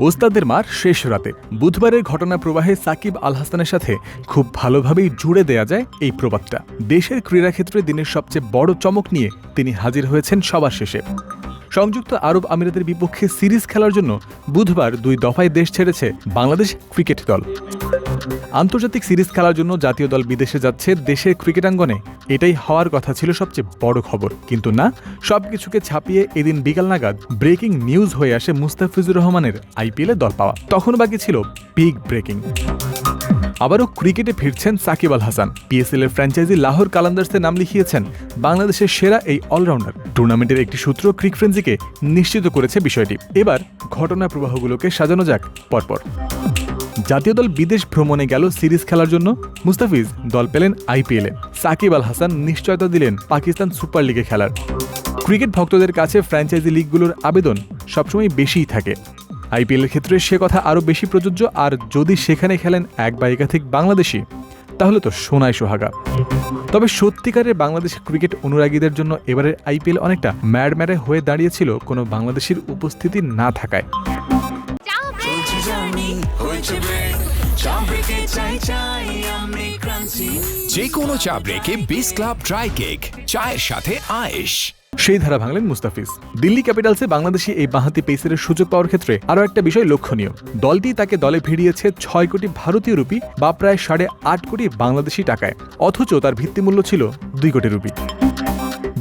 ওস্তাদের মার শেষ রাতে। বুধবারের ঘটনা প্রবাহে সাকিব আল হাসানের সাথে খুব ভালোভাবেই জুড়ে দেয়া যায় এই প্রবাদটা। দেশের ক্রীড়াক্ষেত্রে দিনের সবচেয়ে বড় চমক নিয়ে তিনি হাজির হয়েছেন সবার শেষে। সংযুক্ত আরব আমিরাতের বিপক্ষে সিরিজ খেলার জন্য বুধবার দুই দফায় দেশ ছেড়েছে বাংলাদেশ ক্রিকেট দল। আন্তর্জাতিক সিরিজ খেলার জন্য জাতীয় দল বিদেশে যাচ্ছে দেশের ক্রিকেটাঙ্গনে এটাই হওয়ার কথা ছিল সবচেয়ে বড় খবর। কিন্তু না, সবকিছুকে ছাপিয়ে এদিন বিকাল নাগাদ ব্রেকিং নিউজ হয়ে আসে মুস্তাফিজুর রহমানের আইপিএলে দল পাওয়া। তখন বাকি ছিল বিগ ব্রেকিং। আবারও ক্রিকেটে ফিরছেন সাকিব আল হাসান। পিএসএল এর ফ্র্যাঞ্চাইজি লাহোর কালান্দার্সে নাম লিখিয়েছেন বাংলাদেশের সেরা এই অলরাউন্ডার। টুর্নামেন্টের একটি সূত্র ক্রিক ফ্রেন্সিকে নিশ্চিত করেছে বিষয়টি। এবার ঘটনা প্রবাহগুলোকে সাজানো যাক পরপর। জাতীয় দল বিদেশ ভ্রমণে গেল সিরিজ খেলার জন্য। মুস্তাফিজ দল পেলেন আইপিএলে সাকিব আল হাসান নিশ্চয়তা দিলেন পাকিস্তান সুপার লিগে খেলার। ক্রিকেট ভক্তদের কাছে ফ্র্যাঞ্চাইজি লিগগুলোর আবেদন সবসময় বেশিই থাকে। আইপিএলের ক্ষেত্রে সে কথা আরও বেশি প্রযোজ্য, আর যদি সেখানে খেলেন এক বা একাধিক বাংলাদেশি, তাহলে তো সোনায় সোহাগা। তবে সত্যিকারের বাংলাদেশ ক্রিকেট অনুরাগীদের জন্য এবারের আইপিএল অনেকটা ম্যাড ম্যাডে হয়ে দাঁড়িয়েছিল কোনো বাংলাদেশির উপস্থিতি না থাকায়। চলছে ব্রেক চা ব্রেকে চাই চাই আমি ক্রান্তি। যে কোনো চা ব্রেকে বিস ক্লাব ড্রাই কেক চায়ের সাথে আয়েশ। সেই ধারা ভাঙলেন মুস্তাফিজ। দিল্লি ক্যাপিটালসে বাংলাদেশি এই বাঁহাতি পেসারের সুযোগ পাওয়ার ক্ষেত্রে আরও একটা বিষয় লক্ষণীয়। দলটি তাকে দলে ভিড়িয়েছে ছয় কোটি ভারতীয় রুপি বা প্রায় সাড়ে আট কোটি বাংলাদেশি টাকায় অথচ তার ভিত্তিমূল্য ছিল দুই কোটি রুপি।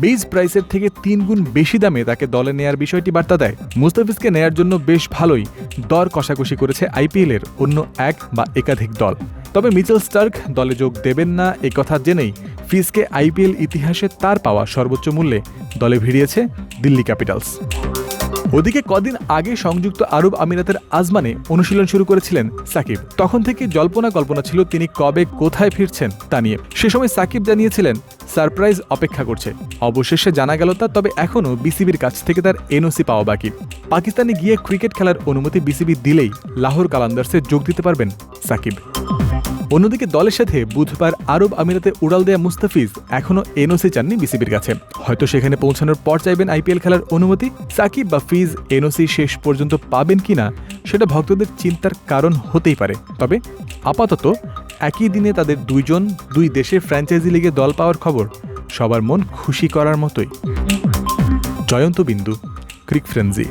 বেজ প্রাইসের থেকে তিন গুণ বেশি দামে তাকে দলে নেয়ার বিষয়টি বার্তা দেয়। মুস্তাফিজকে নেয়ার জন্য বেশ ভালোই দর কষাকষি করেছে আইপিএলের অন্য এক বা একাধিক দল। তবে মিচেল স্টার্ক দলে যোগ দেবেন না এ কথা জেনেই ফিজকে আইপিএল ইতিহাসে তার পাওয়া সর্বোচ্চ মূল্যে দলে ভিড়িয়েছে দিল্লি ক্যাপিটালস। ওদিকে কদিন আগে সংযুক্ত আরব আমিরাতের আজমানে অনুশীলন শুরু করেছিলেন সাকিব। তখন থেকে জল্পনা কল্পনা ছিল তিনি কবে কোথায় ফিরছেন তা নিয়ে। সে সময় সাকিব জানিয়েছিলেন সারপ্রাইজ অপেক্ষা করছে। অবশেষে জানা গেল তা, তবে এখনও বিসিবির কাছ থেকে তার এনওসি পাওয়া বাকি। পাকিস্তানে গিয়ে ক্রিকেট খেলার অনুমতি বিসিবি দিলেই লাহোর কালান্দার্সে যোগ দিতে পারবেন সাকিব। অন্যদিকে দলের সাথে বুধবার আরব আমিরাতে উড়াল দেয়া মুস্তাফিজ এখনও এনওসি চাননি বিসিবির কাছে। হয়তো সেখানে পৌঁছানোর পর চাইবেন আইপিএল খেলার অনুমতি। সাকিব বা ফিজ এনওসি শেষ পর্যন্ত পাবেন কিনা, সেটা ভক্তদের চিন্তার কারণ হতেই পারে। তবে আপাতত একই দিনে তাদের দুইজন দুই দেশে ফ্র্যাঞ্চাইজি লিগে দল পাওয়ার খবর, সবার মন খুশি করার মতোই। জয়ন্ত বিন্দু, ক্রিক ফ্রেন্সি।